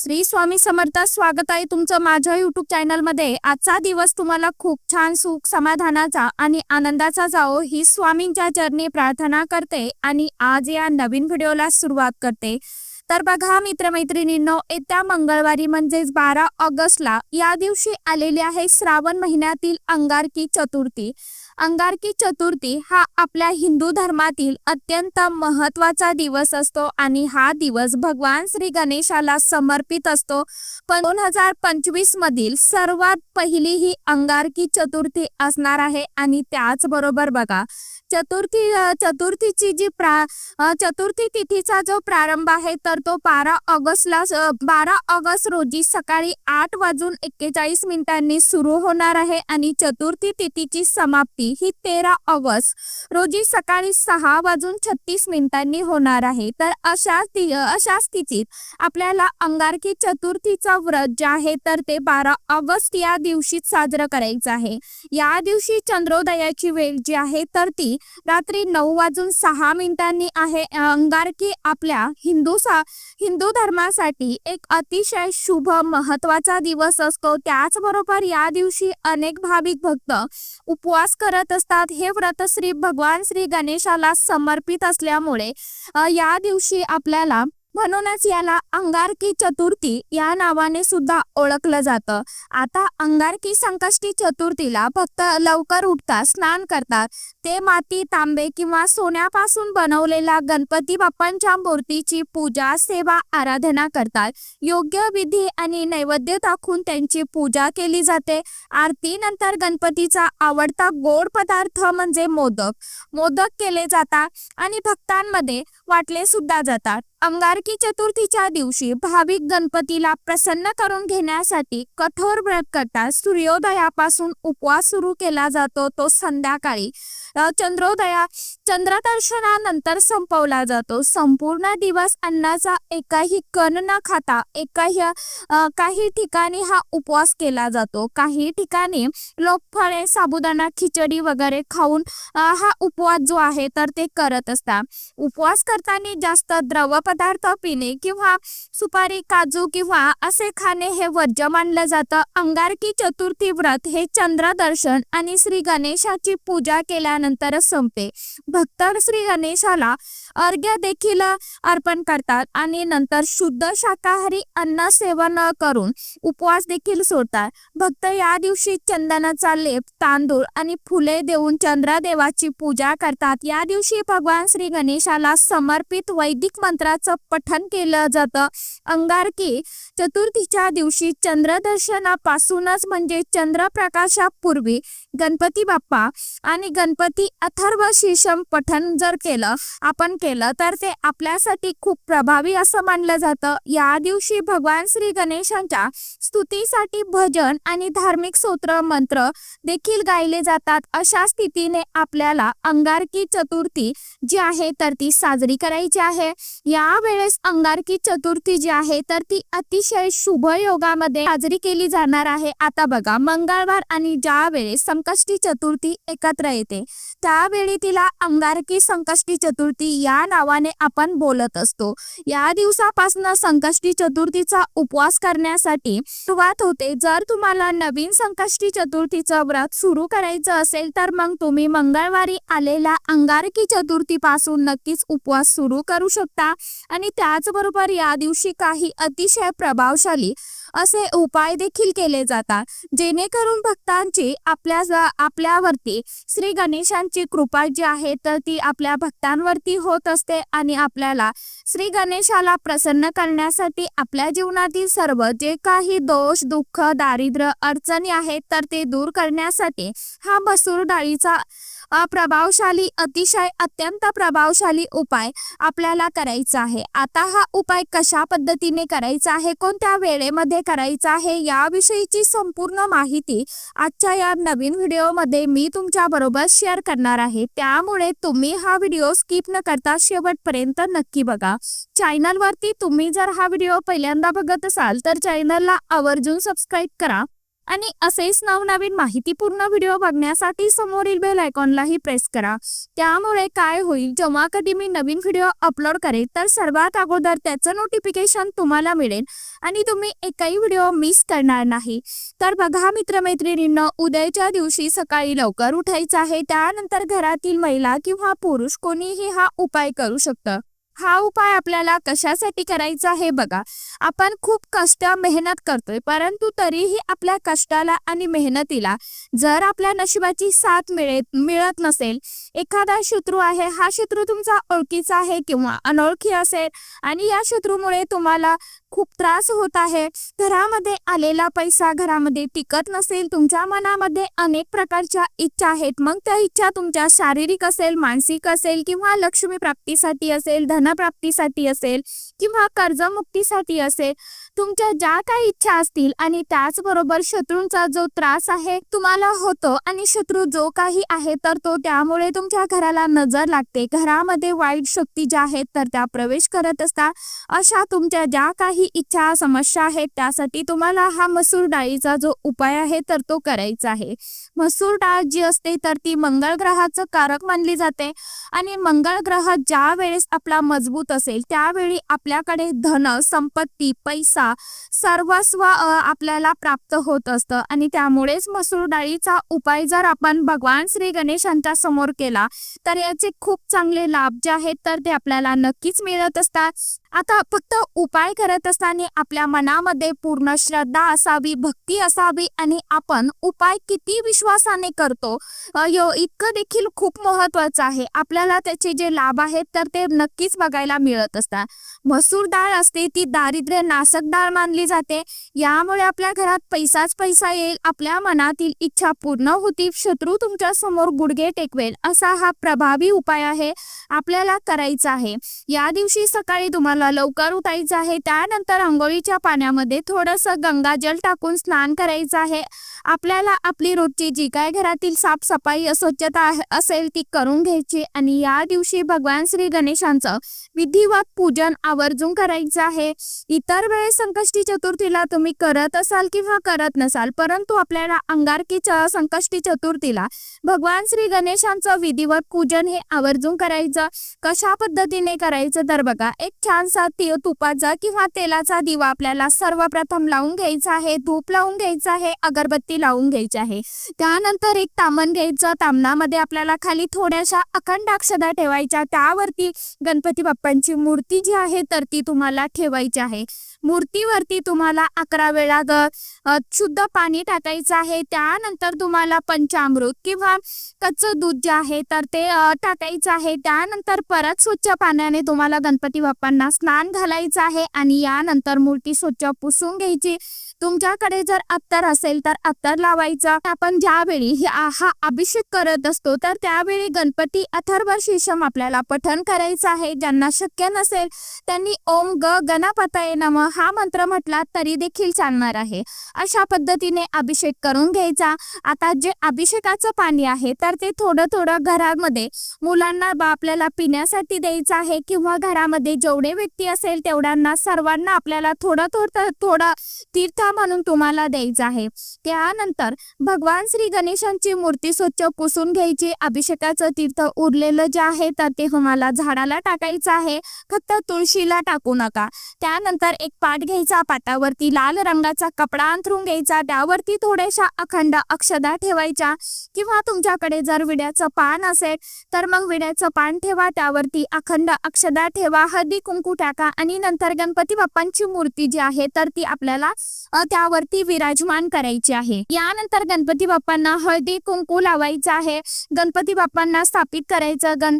श्री स्वामी समर्थ स्वागत आहे तुमचं माझ्या युट्यूब चॅनलमध्ये आजचा दिवस तुम्हाला खूप छान सुख समाधानाचा आणि आनंदाचा जाओ ही स्वामींच्या चरणी प्रार्थना करते आणि आज या नवीन व्हिडिओला सुरुवात करते. तर बघा मित्रमैत्रिणींनो येत्या मंगळवारी म्हणजेच बारा ऑगस्टला या दिवशी आलेली आहे श्रावण महिन्यातील अंगारकी चतुर्थी. अंगारकी चतुर्थी हा आपल्या हिंदू धर्मातील अत्यंत महत्त्वाचा दिवस असतो आणि हा दिवस भगवान श्री गणेशाला समर्पित असतो. पण दोन हजार पंचवीस मधील सर्वात पहिली ही अंगारकी चतुर्थी असणार आहे आणि त्याचबरोबर बघा चतुर्थी चतुर्थीची जी प्रा चतुर्थी तिथीचा जो प्रारंभ आहे तर तो बारा ऑगस्टला बारा ऑगस्ट रोजी सकाळी आठ वाजून एक्केचाळीस मिनिटांनी सुरू होणार आहे आणि चतुर्थी तिथीची समाप्ती ही तेरा ऑगस्ट रोजी सकाळी सहा वाजून छत्तीस मिनिटांनी होणार आहे. तर अशा अशा स्थितीत आपल्याला अंगारकी चतुर्थीचा व्रत जे आहे तर ते बारा ऑगस्ट या दिवशी साजरं करायचं आहे. या दिवशी चंद्रोदयाची वेळ जी आहे तर ती रात्री नऊ वाजून सहा मिनिटांनी आहे अंगारकी आपल्या हिंदू सा हिंदू धर्मासाठी एक अतिशय शुभ महत्त्वाचा दिवस असतो. त्याचबरोबर या दिवशी अनेक भाविक भक्त उपवास करत असतात. हे व्रत श्री भगवान श्री गणेशाला समर्पित असल्यामुळे या दिवशी आपल्याला म्हणूनच याला अंगारकी चतुर्थी या नावाने सुद्धा ओळखलं जातं. आता अंगारकी संकष्टी चतुर्थीला भक्त लवकर उठतात स्नान करतात. ते माती तांबे किंवा सोन्यापासून बनवलेल्या गणपती बाप्पांच्या मूर्तीची पूजा सेवा आराधना करतात. योग्य विधी आणि नैवेद्य दाखवून त्यांची पूजा केली जाते. आरतीनंतर गणपतीचा आवडता गोड पदार्थ म्हणजे मोदक. मोदक केले जातात आणि भक्तांमध्ये वाटले सुद्धा जातात. अंगारकी चतुर्थीच्या दिवशी भाविक गणपतीला प्रसन्न करून घेण्यासाठी कठोर व्रत करतात. सूर्योदयापासून उपवास सुरू केला जातो. तो संध्याकाळी चंद्रोदया चंद्रदर्शनानंतर संपवला जातो. संपूर्ण दिवस अन्नाचा एकाही कण न खाता एकाही काही ठिकाणी हा उपवास केला जातो. काही ठिकाणी लोक फळे साबुदाणा खिचडी वगैरे खाऊन हा उपवास जो आहे तर ते करत असतात. उपवास करताना जास्त द्रव पदार्थ पिणे किंवा सुपारी काजू किंवा असे खाणे हे वर्ज्य मानलं जातं. अंगारकी चतुर्थी व्रत हे चंद्रदर्शन आणि श्री गणेशाची पूजा केल्यानंतरच संपते. भक्त श्री गणेशाला अर्घ्य देखील अर्पण करतात आणि नंतर शुद्ध शाकाहारी अन्न सेवन करून उपवास देखील सोडतात. भक्त या दिवशी चंदनाचा लेप तांदूळ आणि फुले देऊन चंद्रदेवाची पूजा करतात. या दिवशी भगवान श्री गणेशाला समर्पित वैदिक मंत्राचं पठन केलं जातं. अंगारकी चतुर्थीच्या दिवशी चंद्रदर्शनापासूनच म्हणजे चंद्रप्रकाशापूर्वी गणपती बाप्पा आणि गणपती अथर्व शीशम पठण जर केलं आपण केलं तर ते आपल्यासाठी खूप प्रभावी असं मानलं जातं. या दिवशी भगवान श्री गणेशांच्या स्तुतीसाठी भजन आणि धार्मिक स्तोत्र मंत्र देखील गायले जातात. अशा स्थितीने आपल्याला अंगारकी चतुर्थी जी आहे तर ती साजरी करायची आहे. यावेळेस अंगारकी चतुर्थी जी आहे तर ती अतिशय शुभ योगामध्ये साजरी केली जाणार आहे. आता बघा मंगळवार आणि ज्या वेळेस संकष्टी चतुर्थी एकत्र येते. त्यावेळी तिला अंगारकी संकष्टी चतुर्थी या नावाने आपण बोलत असतो. या दिवसापासून संकष्टी चतुर्थीचा उपवास करण्यासाठी सुरुवात होते. जर तुम्हाला नवीन संकष्टी चतुर्थीचं व्रत सुरू करायचं असेल तर मग तुम्ही मंगळवारी आलेल्या अंगारकी चतुर्थी पासून नक्कीच उपवास सुरू करू शकता. आणि त्याचबरोबर या दिवशी काही अतिशय प्रभावशाली असे उपाय देखील केले जातात. जेणेकरून भक्तांची आपल्या आपल्यावरती श्री गणेशांची कृपा जी आहे तर ती आपल्या भक्तांवरती होत असते आणि आपल्याला श्री गणेशाला प्रसन्न करण्यासाठी आपल्या जीवनातील सर्व जे काही दोष दुःख दारिद्र्य अडचणी आहेत तर ते दूर करण्यासाठी हा मसूर डाळीचा प्रभावशाली अतिशय अत्यंत प्रभावशाली उपाय आपल्याला करायचा आहे. आता हा उपाय कशा पद्धतीने करायचा आहे? कोणत्या वेळेमध्ये करायचा आहे? याविषयीची संपूर्ण माहिती आजच्या या नवीन व्हिडिओमध्ये मी तुमच्या बरोबर शेअर करणार आहे. त्यामुळे तुम्ही हा व्हिडिओ स्किप न करता शेवटपर्यंत नक्की बघा. चॅनलवरती तुम्ही जर हा व्हिडिओ पहिल्यांदा बघत असाल तर चॅनलला आवर्जून सबस्क्राईब करा. आणि असेच नवनवीन माहितीपूर्ण व्हिडिओ बघण्यासाठी समोरील बेल आयकॉनलाही प्रेस करा. त्यामुळे काय होईल जेव्हा कधी मी नवीन व्हिडिओ अपलोड करेल तर सर्वात अगोदर त्याचं नोटिफिकेशन तुम्हाला मिळेल आणि तुम्ही एकही व्हिडिओ मिस करणार नाही. तर बघा मित्रमैत्रिणींना उद्याच्या दिवशी सकाळी लवकर उठायचं आहे. त्यानंतर घरातील महिला किंवा पुरुष कोणीही हा उपाय करू शकतं. हा उपाय आपल्याला कशासाठी करायचा हे बघा. आपण खूप कष्ट मेहनत करतोय परंतु तरीही आपल्या कष्टाला आणि मेहनतीला जर आपल्या नशिबाची साथ मिळत मिळत नसेल एखादा शत्रू आहे हा शत्रू तुमचा ओळखीचा आहे किंवा अनोळखी असेल आणि या शत्रूमुळे तुम्हाला खूप त्रास होत आहे. घरामध्ये आलेला पैसा घरामध्ये टिकत नसेल तुमच्या मनामध्ये अनेक प्रकारच्या इच्छा आहेत. मग त्या इच्छा तुमच्या शारीरिक असेल मानसिक असेल किंवा लक्ष्मी प्राप्तीसाठी असेल धनप्राप्तीसाठी असेल किंवा कर्जमुक्तीसाठी असेल तुमच्या ज्या काही इच्छा असतील आणि त्याचबरोबर शत्रूंचा जो त्रास आहे तुम्हाला होतो आणि शत्रू जो काही आहे तर तो त्यामुळे तुमच्या घराला नजर लागते. घरामध्ये वाईट शक्ती ज्या आहेत तर त्या प्रवेश करत असतात. अशा तुमच्या ज्या काही इच्छा समस्या आहेत त्यासाठी तुम्हाला हा मसूर डाळीचा जो उपाय आहे तर तो करायचा आहे. मसूर डाळ जी असते तर ती मंगळ ग्रहाचं कारक मानली जाते. आणि मंगळ ग्रह ज्या वेळेस आपला मजबूत असेल त्यावेळी आपल्याकडे धन संपत्ती पैसा सर्वस्व आपल्याला प्राप्त होत असतं. आणि त्यामुळेच मसूर डाळीचा उपाय जर आपण भगवान श्री गणेशांच्या समोर केला तर याचे खूप चांगले लाभ जे आहेत तर ते आपल्याला नक्कीच मिळत असतात. आता फक्त उपाय करत असताना आपल्या मनामध्ये पूर्ण श्रद्धा असावी भक्ती असावी आणि आपण उपाय किती विश्वासाने करतो यो इतकं देखील खूप महत्वाचं आहे. आपल्याला त्याचे जे लाभ आहेत तर ते नक्कीच बघायला मिळत असतात. मसूर डाळ असते ती दारिद्र्य नाशक डाळ मानली जाते. यामुळे आपल्या घरात पैसाच पैसा येईल आपल्या मनातील इच्छा पूर्ण होतील शत्रू तुमच्यासमोर गुडघे टेकवेल असा हा प्रभावी उपाय आहे आपल्याला करायचा आहे. या दिवशी सकाळी तुम्हाला लवकर उठायचं आहे. त्यानंतर आंघोळीच्या पाण्यामध्ये थोडंसं गंगाजल टाकून स्नान करायचं आहे. आपल्याला आपली रोजची जी काय घरातील साफसफाई स्वच्छता असेल ती करून घ्यायची. आणि या दिवशी भगवान श्री गणेशांचं विधिवत पूजन आवर्जून करायचं आहे. इतर वेळेस संकष्टी चतुर्थीला तुम्ही करत असाल किंवा करत नसाल परंतु आपल्याला अंगारकीच्या संकष्टी चतुर्थीला भगवान श्री गणेशांचं विधिवत पूजन हे आवर्जून करायचं. कशा पद्धतीने करायचं तर बघा एक छानसा ती तुपाचा किंवा तेलाचा दिवा आपल्याला सर्वप्रथम लावून घ्यायचा आहे धूप लावून घ्यायचा आहे अगरबत्ती लावून घ्यायची आहे. त्यानंतर एक तामण घ्यायचं. तामणामध्ये आपल्याला खाली थोड्याशा अखंड अक्षदा ठेवायच्या. त्यावरती गणपती बाप्पांची मूर्ती जी आहे तर ती तुम्हाला ठेवायची आहे. मूर्तीवरती तुम्हाला अकरा वेळा ग शुद्ध पाणी टाकायचं आहे. त्यानंतर तुम्हाला पंचामृत किंवा कच्चं दूध जे आहे तर ते टाकायचं आहे. त्यानंतर परत स्वच्छ पाण्याने तुम्हाला गणपती बाप्पांना स्नान घालायचं आहे आणि यानंतर मूर्ती स्वच्छ पुसून घ्यायची. तुमच्याकडे जर अत्तर असेल तर अत्तर लावायचं. आपण ज्यावेळी हा हा अभिषेक करत असतो तर त्यावेळी गणपती अथर्व शीर्षम आपल्याला पठण करायचं आहे. ज्यांना शक्य नसेल त्यांनी ओम ग गणपतये नम. हा मंत्र म्हटला तरी देखील चालणार आहे. अशा पद्धतीने अभिषेक करून घ्यायचा. आता जे अभिषेकाचं पाणी आहे तर ते थोडं थोडं घरामध्ये मुलांना बा आपल्याला पिण्यासाठी द्यायचं आहे किंवा घरामध्ये जेवढे व्यक्ती असेल तेवढ्यांना सर्वांना आपल्याला थोडं थोडं थोडं तीर्थ म्हणून तुम्हाला द्यायचं आहे. त्यानंतर भगवान श्री गणेशांची मूर्ती स्वच्छ पुसून घ्यायची. अभिषेकाचं तीर्थ उरलेलं जे आहे तर ते तुम्हाला झाडाला टाकायचं आहे. फक्त तुळशीला टाकू नका. त्यानंतर एक पाट घ्यायचा पाटावरती लाल रंगाचा कपडा अंथरून घ्यायचा त्यावरती थोड्याशा अखंड अक्षदा ठेवायच्या. किंवा तुमच्याकडे जर विड्याचं पान असेल तर मग विड्याचं पान ठेवा त्यावरती अखंड अक्षदा ठेवा. हळदी कुंकू टाका आणि नंतर गणपती बाप्पांची मूर्ती जी आहे तर ती आपल्याला त्यावरती विराजमान करायची आहे. यानंतर गणपती बाप्पांना हळदी कुंकू लावायचं आहे. गणपती बाप्पांना स्थापित करायचं. गण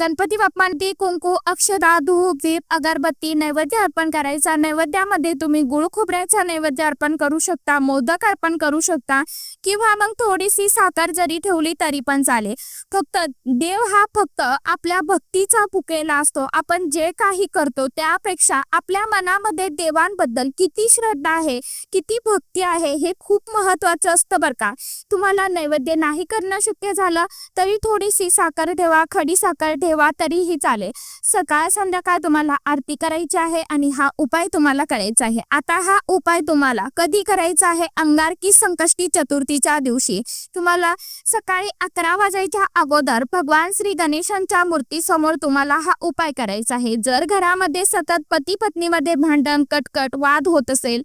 गणपती बाप्पांती कुंकू अक्षदा धूप दीप अगरबत्ती नैवेद्य अर्पण करायचा. नैवेद्यामध्ये तुम्ही गुळ खोबऱ्याचा नैवेद्य अर्पण करू शकता मोदक अर्पण करू शकता किंवा मग थोडीशी साखर जरी ठेवली तरी पण चालेल. फक्त देव हा फक्त आपल्या भक्तीचा फुकेला असतो. आपण जे काही करतो त्यापेक्षा आपल्या मनामध्ये देवांबद्दल किती श्रद्धा आहे किती भक्ती आहे हे खूप महत्वाचं असतं बरं का. तुम्हाला नैवेद्य नाही करणं शक्य झालं तरी थोडीशी साखर ठेवा खडी साखर ठेवा तरीही चालेल. सकाळ संध्याकाळ तुम्हाला आरती करायची आहे आणि हा उपाय तुम्हाला तुम्हाला करायचा आहे. आता हा उपाय तुम्हाला कधी करायचा आहे? अंगारकी संकष्टी चतुर्थीच्या दिवशी? तुम्हाला सकाळी अकरा वाजायच्या अगोदर भगवान श्री गणेशांच्या मूर्तीसमोर तुम्हाला हा उपाय करायचा आहे. जर घरामध्ये सतत पती पत्नीमध्ये भांडण कटकट वाद होत असेल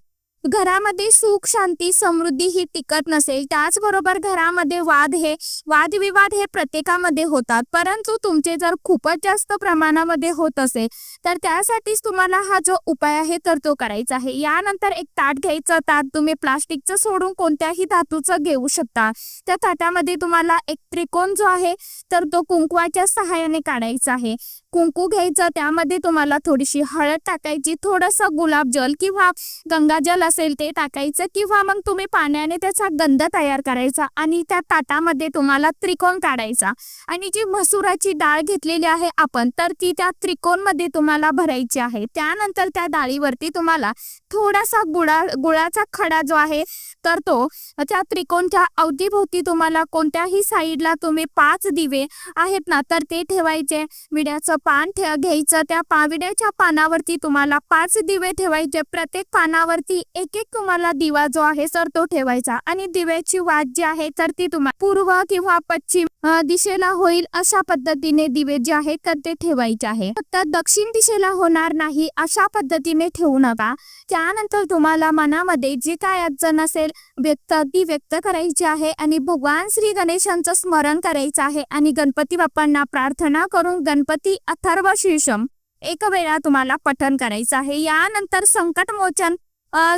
घरामध्ये सुख शांती समृद्धी ही टिकत नसेल त्याचबरोबर घरामध्ये वाद हे वादविवाद हे प्रत्येकामध्ये होतात. परंतु तुमचे जर खूपच जास्त प्रमाणामध्ये होत असेल तर त्यासाठीच तुम्हाला हा जो उपाय आहे तर तो करायचा आहे. यानंतर एक ताट घ्यायचं. ताट तुम्ही प्लास्टिकचं सोडून कोणत्याही धातूचं घेऊ शकता. त्या ताटामध्ये तुम्हाला एक त्रिकोण जो आहे तर तो कुंकवाच्या सहाय्याने काढायचा आहे. कुंकू घ्यायचं त्यामध्ये तुम्हाला थोडीशी हळद टाकायची थोडंसं गुलाबजल किंवा गंगाजल असेल ते टाकायचं किंवा मग तुम्ही पाण्याने त्याचा गंध तयार करायचा आणि त्या ताटामध्ये तुम्हाला त्रिकोण काढायचा. आणि जी मसुराची डाळ घेतलेली आहे आपण तर ती त्या त्रिकोणमध्ये तुम्हाला भरायची आहे. त्यानंतर त्या डाळीवरती तुम्हाला थोडासा गुळा गुळाचा खडा जो आहे तर तो त्या त्रिकोणच्या अवतीभोवती तुम्हाला कोणत्याही साईडला तुम्ही पाच दिवे आहेत ना तर ते ठेवायचे. विड्याचं पान ठे घ्यायचं. त्या पा विड्याच्या पानावरती तुम्हाला पाच दिवे ठेवायचे. प्रत्येक पानावरती एक एक तुम्हाला दिवा जो आहे सर तो ठेवायचा. आणि दिव्याची वाट जी आहे तर ती तुम्हाला पूर्व किंवा पश्चिम दिशेला होईल अशा पद्धतीने दिवे जे आहेत तर ते ठेवायचे आहे. फक्त दक्षिण दिशेला होणार नाही अशा पद्धतीने ठेवू नका. त्यानंतर तुम्हाला मनामध्ये जे काय अडचण असेल व्यक्त ती व्यक्त करायची आहे आणि भगवान श्री गणेशांचं स्मरण करायचं आहे आणि गणपती बाप्पांना प्रार्थना करून गणपती अथर्व शीर्षम एक वेळा तुम्हाला पठन करायचं आहे. यानंतर संकट मोचन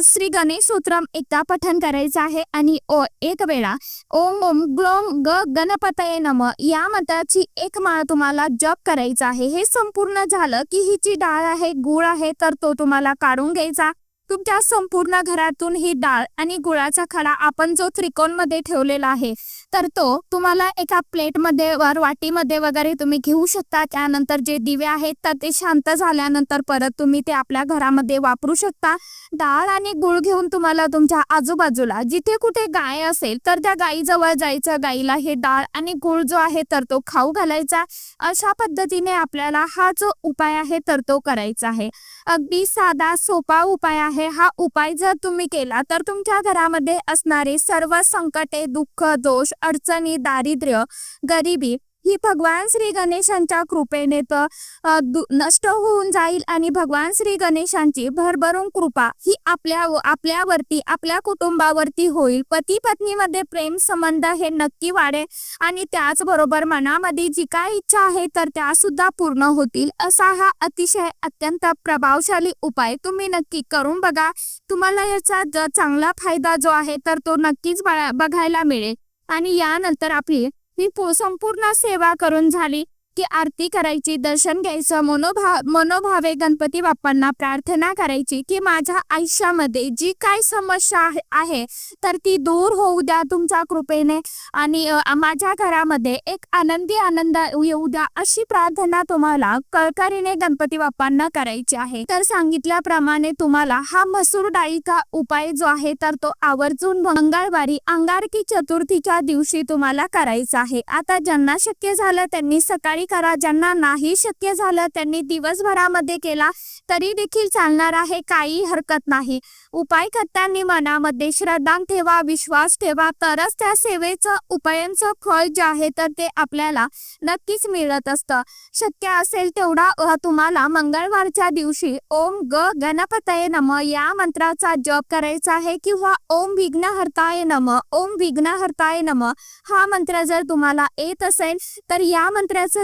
श्री गणेश सूत्रम एकदा पठन करायचं आहे आणि ओ एक वेळा ओम ओम ग्लोम ग गणपतये नम या मंत्राची एक माळ तुम्हाला जप करायचा आहे. हे संपूर्ण झालं की हिची जी डाळ आहे गुळ आहे तर तो तुम्हाला काढून घ्यायचा. तुमच्या संपूर्ण घरातून ही डाळ आणि गुळाचा खडा आपण जो त्रिकोणमध्ये ठेवलेला आहे तर तो तुम्हाला एका प्लेटमध्ये वर वाटीमध्ये वगैरे तुम्ही घेऊ शकता. त्यानंतर जे दिवे आहेत तर ते शांत झाल्यानंतर परत तुम्ही ते आपल्या घरामध्ये वापरू शकता. डाळ आणि गुळ घेऊन तुम्हाला तुमच्या आजूबाजूला जिथे कुठे गाय असेल तर त्या गायीजवळ जायचं. गाईला हे डाळ आणि गुळ जो आहे तर तो खाऊ घालायचा. अशा पद्धतीने आपल्याला हा जो उपाय आहे तर तो करायचा आहे. अगदी साधा सोपा उपाय आहे. हा उपाय जर तुम्ही केला तर तुमच्या घरामध्ये असणारे सर्व संकटे दुःख दोष अडचणी दारिद्र्य गरिबी ही भगवान श्री गणेशांच्या कृपेने तर दु- नष्ट होऊन जाईल आणि भगवान श्री गणेशांची भरभरून कृपा ही आपल्या आपल्यावरती आपल्या कुटुंबावरती होईल. पती पत्नीमध्ये प्रेम संबंध हे नक्की वाढेल आणि त्याचबरोबर मनामध्ये जी काय इच्छा आहे तर त्या सुद्धा पूर्ण होतील. असा हा अतिशय अत्यंत प्रभावशाली उपाय तुम्ही नक्की करून बघा. तुम्हाला याचा चांगला फायदा जो आहे तर तो नक्कीच बघायला मिळेल. आणि यानंतर आपली ही संपूर्ण सेवा करून झाली. की आरती करायची दर्शन घ्यायचं मनोभा मनोभावे गणपती बाप्पांना प्रार्थना करायची की माझ्या आयुष्यामध्ये जी काय समस्या आहे- तर ती दूर होऊ द्या तुमच्या कृपेने आणि माझ्या घरामध्ये एक आनंदी आनंद येऊ द्या अशी प्रार्थना तुम्हाला कळकरीने गणपती बाप्पांना करायची आहे. तर सांगितल्याप्रमाणे तुम्हाला हा मसूर डाळीचा उपाय जो आहे तर तो आवर्जून मंगळवारी अंगारकी चतुर्थीच्या दिवशी तुम्हाला करायचा आहे. आता ज्यांना शक्य झालं त्यांनी सकाळी करा. ज्यांना नाही शक्य झालं त्यांनी दिवसभरामध्ये केला तरी देखील चालणार आहे काही हरकत नाही. उपाय करताना मनामध्ये श्रद्धा ठेवा विश्वास ठेवा. तरच त्या सेवेचं उपायांचं फळ जे आहे तर ते आपल्याला नक्कीच मिळत असतं. शक्य असेल तेवढा तुम्हाला मंगळवारच्या दिवशी ओम ग गणपतये नम या मंत्राचा जप करायचा आहे किंवा ओम विघ्नहर्ताय नम ओम विघ्नहर्ताय नम हा मंत्र जर तुम्हाला येत असेल तर या मंत्राचं